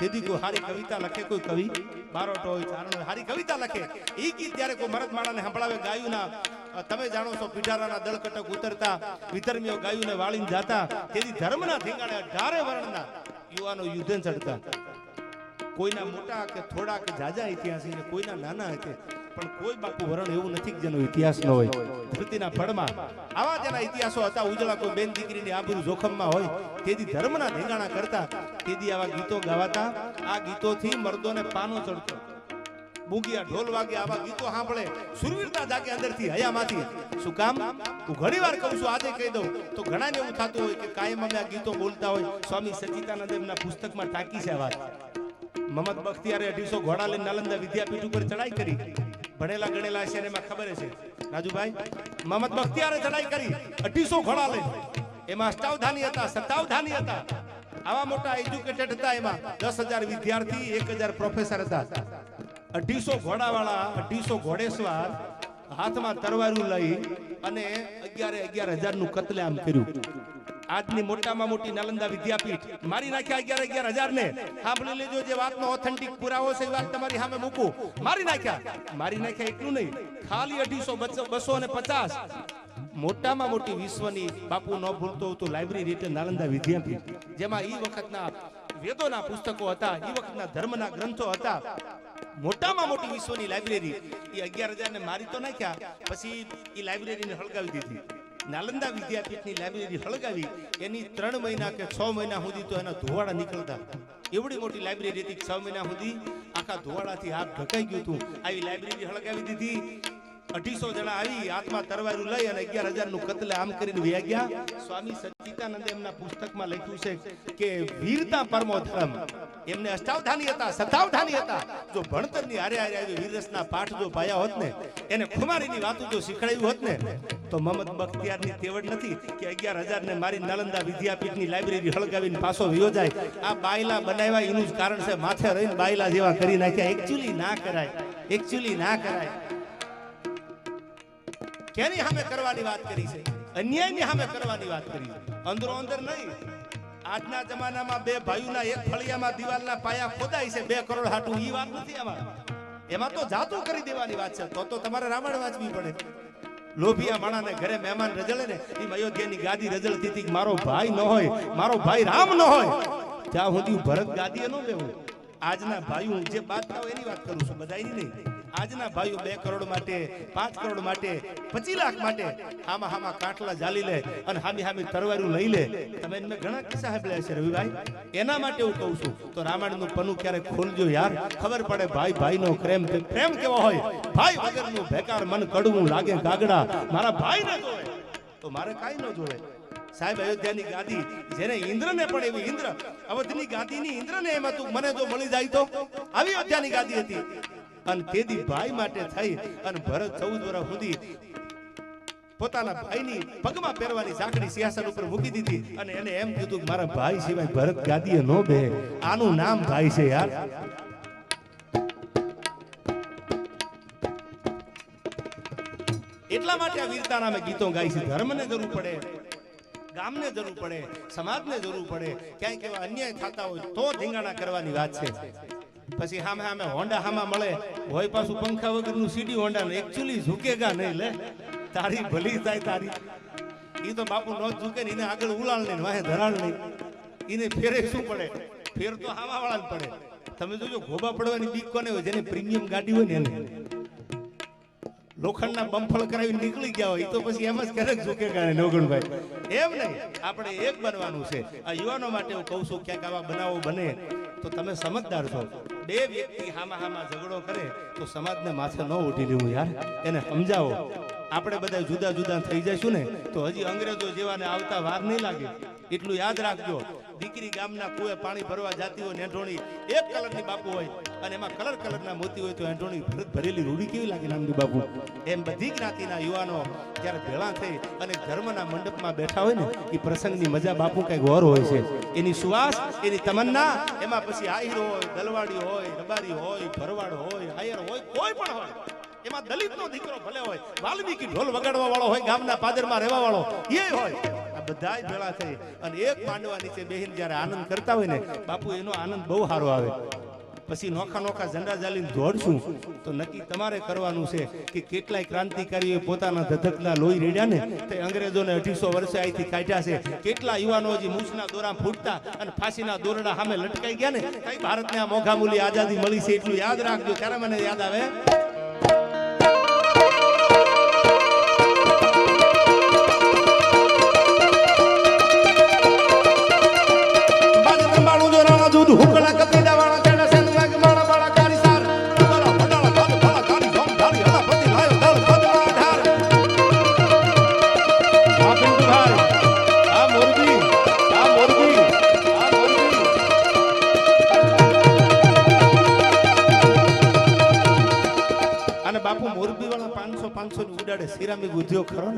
તેથી કોઈ સારી કવિતા લખે, કોઈ કવિ? બારોટો હોય, ચારણો સારી કવિતા લખે. એ ગીત જ્યારે કોઈ મરદ માણાને સંભળાવે ગાયું ના તમે જાણો છો, પીઢારાના દળકટક ઉતરતા, વિધર્મીઓ ગાયુંને વાળીને જાતા તેથી ધર્મના ઠેકાણે અઢારે વર્ણના યુવાનો યુદ્ધ ચડતા. કોઈના મોટા કે થોડા કે જાજા ઇતિહાસ કોઈના નાના હતા પણ કોઈ બાપુ વરણ એવું નથી જેનો ઇતિહાસ ન હોય. ધરતીના ફળમાં. આવા તેના ઇતિહાસો હતા. ઉજળા કોઈ બેન દીકરીની આબરૂ જોખમમાં હોય. તેથી ધર્મના ધીંગાણા કરતા તેથી આવા ગીતો ગાવાતા. આ ગીતોથી મર્દોને પાનો ચડતો. બુગિયા ઢોલ વાગે આવા ગીતો સાંભળે. સુરવીરતા જાગે અંદરથી, હયામાંથી. શું કામ? હું ઘણી કહું છું, આજે કહી દઉં. તો ઘણાને એવું થતું હોય કે કાયમ અમે આ ગીતો બોલતા હોય. સ્વામી સચિતાનંદ એમના પુસ્તકમાં ટાંકી છે આ વાત. મહમદ બખ્તિયારે અઢીસો ઘોડા લઈને નાલંદા વિદ્યાપીઠ ઉપર ચડાઈ કરી. ભણેલા ગણેલા છે એમાં ખબર છે રાજુભાઈ, મહમદ બખ્તિયારે ચડાઈ કરી, અઢીસો ઘોડા લઈ. એમાં અષ્ટાવધાની હતા સત્તાવધાની હતા. આવા મોટા એજ્યુકેટેડ હતા એમાં. દસ હજાર વિદ્યાર્થી, એક હજાર પ્રોફેસર હતા. અઢીસો ઘોડાવાળા, અઢીસો ઘોડેસવાર હાથમાં તરવારું લઈ અને અગિયારે અગિયાર હજારનું કતલેઆમ કર્યું. આજની મોટામાં મોટી નાલંદા વિદ્યાપીઠ મારી નાખ્યા અગિયાર અગિયાર હજાર ને સાંભળી લેજો જે વાતનો ઓથેન્ટિક પુરાવો છે એ વાત તમારી સામે મૂકું. મારી નાખ્યા. મારી નાખ્યા એટલું નહીં. ખાલી અઢીસો, બસો અને પચાસ. મોટામાં મોટી વિશ્વની બાપુ ન ભૂલતો હતું લાઇબ્રેરી એટલે નાલંદા વિદ્યાપીઠ. જેમાં એ વખતના વેદોના પુસ્તકો હતા એ વખતના ધર્મના ગ્રંથો હતા. મોટામાં મોટી વિશ્વની લાઇબ્રેરી એ અગિયાર હજાર ને મારી તો નાખ્યા, પછી એ લાઇબ્રેરીને હળગાવી દીધી. નાલંદા વિદ્યાપીઠની લાઇબ્રેરી હળગાવી. એની ત્રણ મહિના કે છ મહિના સુધી તો એના ધોવાડા નીકળતા એવડી મોટી લાઇબ્રેરી હતી છ મહિના સુધી આખા ધોવાડાથી હાથ ઢકાઈ ગયું હતું. આવી લાઇબ્રેરી હળગાવી દીધી. અઢીસો જણા આવી હાથમાં તરવારું લઈ અને અગિયાર હજારનું કતલે આમ કરીને વ્યા ગયા. સ્વામી સચ્ચિદાનંદે એમના પુસ્તકમાં લખ્યું છે કે વીરતા પરમો ધર્મ એમને અષ્ટાવધાની હતા સતાવધાની હતા. જો ભણતરની હારે હારે આવી વીરસના પાઠ જો પાયા હોત ને, એને ખુમારીની વાતો જો શીખડાયું હોત ને, તો મોહમ્મદ બખ્તિયારની તેવડ નથી કે અગિયાર હજાર ને મારી નાલંદા વિદ્યાપીઠની લાઇબ્રેરી હળગાવીને પાછો વિયો જાય. આ બાયલા બનાવ્યા એનું જ કારણ છે માથે રહીને બાયલા જેવા કરી નાખ્યા. એકચ્યુઅલી ના કરાય. એકચ્યુઅલી ના કરાય. કેની સામે કરવાની વાત કરી છે? અન્યાયની સામે કરવાની વાત કરી છે. અંદરો અંદર નહીં. આજના જમાનામાં બે ભાઈઓના એક ફળિયામાં દિવાલના પાયા ખોદાય છે, બે કરોડ હાટું. ઈ વાત નથી આમાં. એમાં તો જાતું કરી દેવાની વાત છે. તો તો તમારે રામાયણ વાંચવી પડે. લોભિયા માણાને ઘરે મહેમાન રજળે ને, એમ અયોધ્યાની ગાદી રજળતી હતી મારો ભાઈ ન હોય, મારો ભાઈ રામ ન હોય. ત્યાં સુધી ભરત ગાદીએ ન બેવું આજના ભાઈઓ જે બાદ થાય એની વાત કરું છું બધાની નહીં. આજના ભાઈઓ બે કરોડ માટે, પાંચ કરોડ માટે પચીસ લાખ માટે આમાં હામાં કાટલા જાલી લે અને હામી હામી તરવારું લઈ લે. તમે મેં ઘણા કિસ્સા સાંભળ્યા છે રવિભાઈ. એના માટે હું કહું છું, તો રામાયણનું પનું ક્યારે ખોલજો યાર. ખબર પડે ભાઈ, ભાઈનો પ્રેમ પ્રેમ કેવો હોય? ભાઈ વગરનું ભેકાર મન કડવું લાગે ગાગડા. મારા ભાઈને જોવે. તો મારે કાંઈ ન જોવે. સાહેબ, અયોધ્યાની ગાદી, જેને ઇન્દ્રને પણ એવી ઇન્દ્ર, અવધની ગાદીની ઇન્દ્રને એમ હતું, મને જો મળી જાય તો. આવી અયોધ્યાની ગાદી હતી. અને તેદી ભાઈ માટે થઈ અને ભરત ચૌદ વર્ષ સુધી પોતાના ભાઈની પગમાં પહેરવાની સાંકડી સિંહાસન ઉપર મૂકી દીધી અને એને એમ કીધું કે મારા ભાઈ સિવાય ભરત ગાદીએ નો બે. આનું નામ ભાઈ છે યાર. એટલા માટે આ વીરતા નામે ગીતો ગાય છે. ધર્મને જરૂર પડે. ગામને જરૂર પડે, સમાજને જરૂર પડે ક્યાંક એવા અન્યાય થતા હોય તો ધીંગાણા કરવાની વાત છે. પછી સામે સામે હોન્ડા હામાં મળે, હોય પાછું પંખા વગરનું સીડી હોન્ડા એકચ્યુઅલી ઝૂકેગા નહીં લે. તારી ભલી થાય તારી. એ તો બાપુ ન ઝૂકે ને એને આગળ ઉલાળ નહીં વાહે ધરાળ નહીં એને ફેરે શું પડે? ફેર તો હાવા વાળા પડે. તમે જોજો ગોબા પડવાની બીક કોને હોય? જેને પ્રીમિયમ ગાડી હોય ને એને. લોખંડના બમ્ફળ કરાવી નીકળી ગયા હોય તો પછી એમ જ ક્યારેક ઝૂકે ગાને નવગણભાઈ એમ નહીં, આપણે એક બનવાનું છે. આ યુવાનો માટે હું કહું છું, ક્યાંક આવા બનાવો બને, તો તમે સમજદાર છો. બે વ્યક્તિ હામા હામા ઝઘડો કરે, તો સમાજને માથે ન ઉઠી લેવું યાર. એને સમજાવો. આપણે બધા જુદા જુદા થઈ જઈશું ને, તો હજી અંગ્રેજો જેવાને આવતા વાર નહીં લાગે. એટલું યાદ રાખજો, દીકરી ગામના કુએ પાણી ભરવા જાતી હોય ને એંઠોણી એક કલરની બાપુ હોય અને એમાં કલર કલરના મોતી હોય તો એંઠોણી ભરેલી રૂડી કેવી લાગે નામની બાપુ? એમ બધી જ્ઞાતિના યુવાનો જ્યારે ભેળા થઈ અને ધર્મના મંડપમાં બેઠા હોય ને એ પ્રસંગની મજા બાપુ કંઈક ઓર હોય છે. એની સુવાસ, એની તમન્ના, એમાં પછી આહીરો હોય, દલવાડી હોય, રબારી હોય, ભરવાડ હોય, હાયર હોય, કોઈ પણ હોય. એમાં દલિતનો દીકરો ભલે હોય, વાલ્મીકી ઢોલ વગાડવા વાળો હોય, ગામના પાદરમાં રહેવા વાળો, એ હોય. આ બધાય ભેળા થઈ અને એક માંડવા નીચે બેહીને જ્યારે આનંદ કરતા હોય ને, બાપુ, એનો આનંદ બહુ સારો આવે. પછી નોખા નોખા ઝંડા જાલીને દોડશું, તો નક્કી તમારે કરવાનું છે કે કેટલાય ક્રાંતિકારીઓ પોતાના ધધકના લોહી રેડ્યા ને, તે અંગ્રેજોને અઢીસો વર્ષે અહીંથી કાઢ્યા છે. કેટલા યુવાનો હજી મૂછના દોરા ફૂટતા અને ફાંસીના દોરડા સામે લટકાઈ ગયા ને કઈ ભારતને આ મોઘામૂલી આઝાદી મળી છે એટલું યાદ રાખજો. ત્યારે મને યાદ આવે? અને બુદ્ધિઓ ખરો ને?